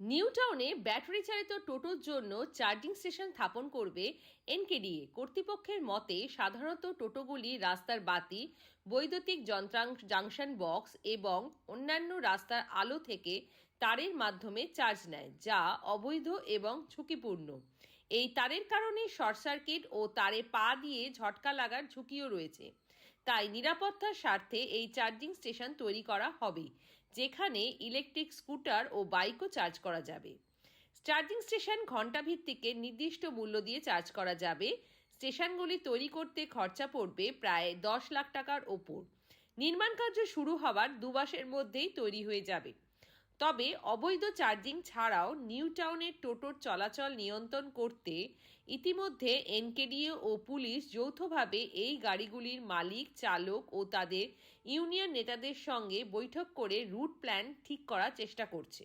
New টাউনে battery চালিত টোটোর জন্য চার্জিং স্টেশন স্থাপন করবে এনকেডিএ। কর্তৃপক্ষের মতে, সাধারণত টোটোগুলি রাস্তার বাতি, বৈদ্যুতিক যন্ত্রাংশ জাংশন বক্স এবং অন্যান্য রাস্তার আলো থেকে তারের মাধ্যমে চার্জ নেয়, যা অবৈধ এবং ঝুঁকিপূর্ণ। এই তারের কারণে শর্ট সার্কিট ও তারে পা দিয়ে ঝটকা লাগার ঝুঁকিও রয়েছে। তাই নিরাপত্তার স্বার্থে এই চার্জিং স্টেশন তৈরি করা হবে, যেখানে ইলেকট্রিক স্কুটার ও বাইকও চার্জ করা যাবে। চার্জিং স্টেশন ঘণ্টা ভিত্তিকে নির্দিষ্ট মূল্য দিয়ে চার্জ করা যাবে। স্টেশনগুলি তৈরি করতে খরচা পড়বে প্রায় দশ লাখ টাকার ওপর। নির্মাণ কার্য শুরু হওয়ার দু মাসের মধ্যেই তৈরি হয়ে যাবে। তবে অবৈধ চার্জিং ছাড়াও নিউ টাউনের টোটোর চলাচল নিয়ন্ত্রণ করতে ইতিমধ্যে এনকেডিএ ও পুলিশ যৌথভাবে এই গাড়িগুলির মালিক, চালক ও তাদের ইউনিয়ন নেতাদের সঙ্গে বৈঠক করে রুট প্ল্যান ঠিক করার চেষ্টা করছে।